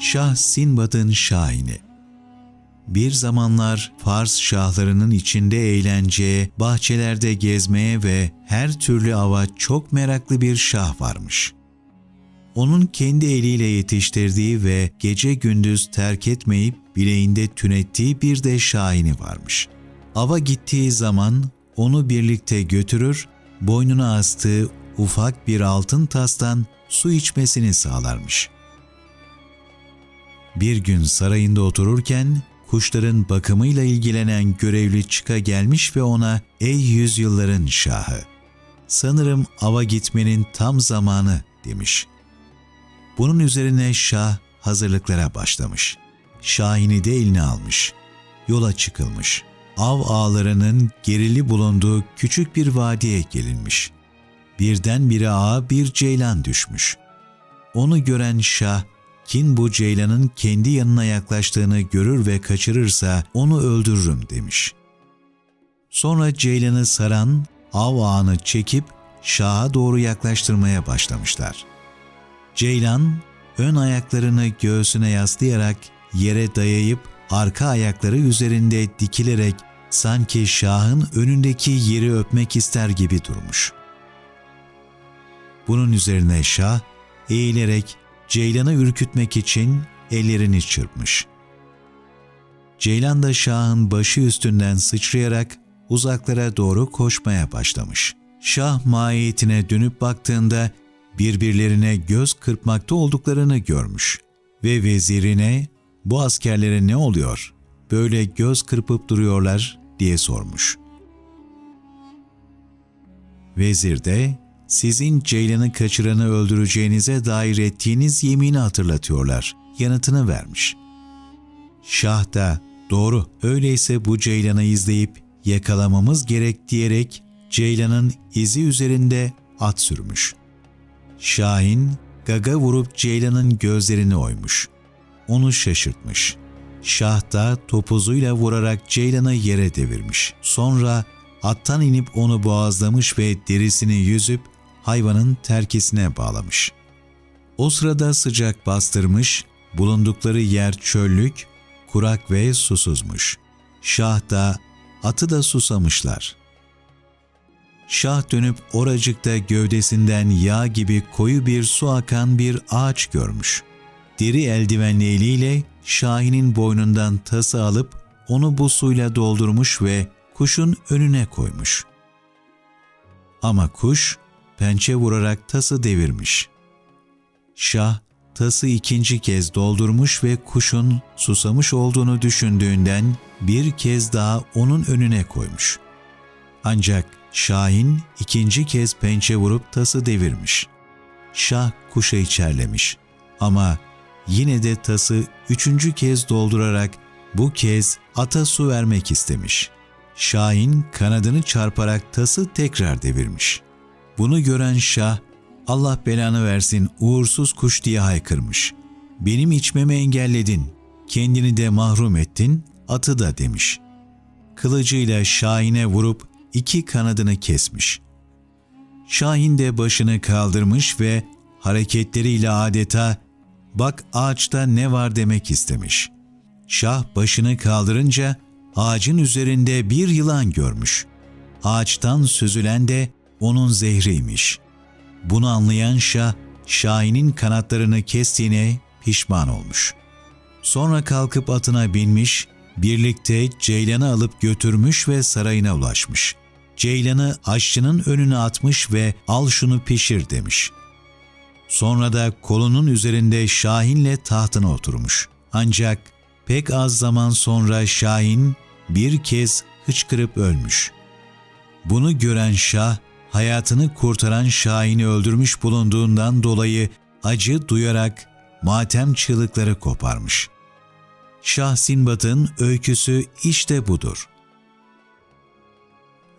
Şah Sinbad'ın Şahini Bir zamanlar Fars şahlarının içinde eğlenceye, bahçelerde gezmeye ve her türlü ava çok meraklı bir şah varmış. Onun kendi eliyle yetiştirdiği ve gece gündüz terk etmeyip bileğinde tünettiği bir de şahini varmış. Ava gittiği zaman onu birlikte götürür, boynuna astığı ufak bir altın tastan su içmesini sağlarmış. Bir gün sarayında otururken kuşların bakımıyla ilgilenen görevli çıka gelmiş ve ona ''Ey yüzyılların şahı, sanırım ava gitmenin tam zamanı.'' demiş. Bunun üzerine şah hazırlıklara başlamış. Şahini de eline almış. Yola çıkılmış. Av ağlarının gerili bulunduğu küçük bir vadiye gelinmiş. Birden bir ağa bir ceylan düşmüş. Onu gören şah, kim bu ceylanın kendi yanına yaklaştığını görür ve kaçırırsa onu öldürürüm demiş. Sonra ceylanı saran av ağını çekip şaha doğru yaklaştırmaya başlamışlar. Ceylan ön ayaklarını göğsüne yaslayarak yere dayayıp arka ayakları üzerinde dikilerek sanki şahın önündeki yeri öpmek ister gibi durmuş. Bunun üzerine şah eğilerek Ceylan'ı ürkütmek için ellerini çırpmış. Ceylan da Şah'ın başı üstünden sıçrayarak uzaklara doğru koşmaya başlamış. Şah mahiyetine dönüp baktığında birbirlerine göz kırpmakta olduklarını görmüş ve vezirine bu askerlere ne oluyor? Böyle göz kırpıp duruyorlar diye sormuş. Vezir de sizin Ceylan'ı kaçıranı öldüreceğinize dair ettiğiniz yemini hatırlatıyorlar. Yanıtını vermiş. Şah da doğru öyleyse bu Ceylan'ı izleyip yakalamamız gerek diyerek Ceylan'ın izi üzerinde at sürmüş. Şahin gaga vurup Ceylan'ın gözlerini oymuş. Onu şaşırtmış. Şah da topuzuyla vurarak Ceylan'ı yere devirmiş. Sonra attan inip onu boğazlamış ve derisini yüzüp hayvanın terkisine bağlamış. O sırada sıcak bastırmış, bulundukları yer çöllük, kurak ve susuzmuş. Şah da, atı da susamışlar. Şah dönüp oracıkta gövdesinden yağ gibi koyu bir su akan bir ağaç görmüş. Deri eldivenli eliyle Şahin'in boynundan tası alıp onu bu suyla doldurmuş ve kuşun önüne koymuş. Ama kuş pençe vurarak tası devirmiş. Şah tası ikinci kez doldurmuş ve kuşun susamış olduğunu düşündüğünden bir kez daha onun önüne koymuş. Ancak Şahin ikinci kez pençe vurup tası devirmiş. Şah kuşa içerlemiş ama yine de tası üçüncü kez doldurarak bu kez ata su vermek istemiş. Şahin kanadını çarparak tası tekrar devirmiş. Bunu gören Şah, Allah belanı versin uğursuz kuş diye haykırmış. Benim içmemi engelledin, kendini de mahrum ettin, atı da demiş. Kılıcıyla Şahin'e vurup iki kanadını kesmiş. Şahin de başını kaldırmış ve hareketleriyle adeta bak ağaçta ne var demek istemiş. Şah başını kaldırınca ağacın üzerinde bir yılan görmüş. Ağaçtan süzülen de onun zehriymiş. Bunu anlayan Şah, Şahin'in kanatlarını kestiğine pişman olmuş. Sonra kalkıp atına binmiş, birlikte Ceylan'ı alıp götürmüş ve sarayına ulaşmış. Ceylan'ı aşçının önüne atmış ve al şunu pişir demiş. Sonra da kolunun üzerinde Şahin'le tahtına oturmuş. Ancak pek az zaman sonra Şahin bir kez hıçkırıp ölmüş. Bunu gören Şah, hayatını kurtaran Şahin'i öldürmüş bulunduğundan dolayı acı duyarak matem çığlıkları koparmış. Şah Sinbat'ın öyküsü işte budur.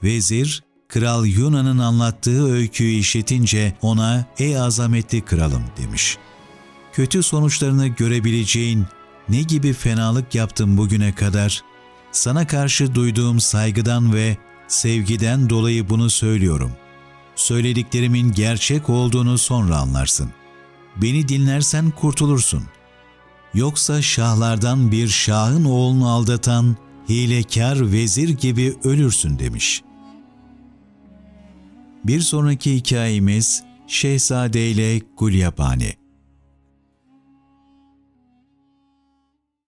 Vezir, Kral Yunan'ın anlattığı öyküyü işitince ona ''Ey azametli kralım'' demiş. Kötü sonuçlarını görebileceğin ne gibi fenalık yaptım bugüne kadar? Sana karşı duyduğum saygıdan ve sevgiden dolayı bunu söylüyorum. Söylediklerimin gerçek olduğunu sonra anlarsın. Beni dinlersen kurtulursun. Yoksa şahlardan bir şahın oğlunu aldatan hilekar vezir gibi ölürsün demiş. Bir sonraki hikayemiz Şehzade ile Gulyabani.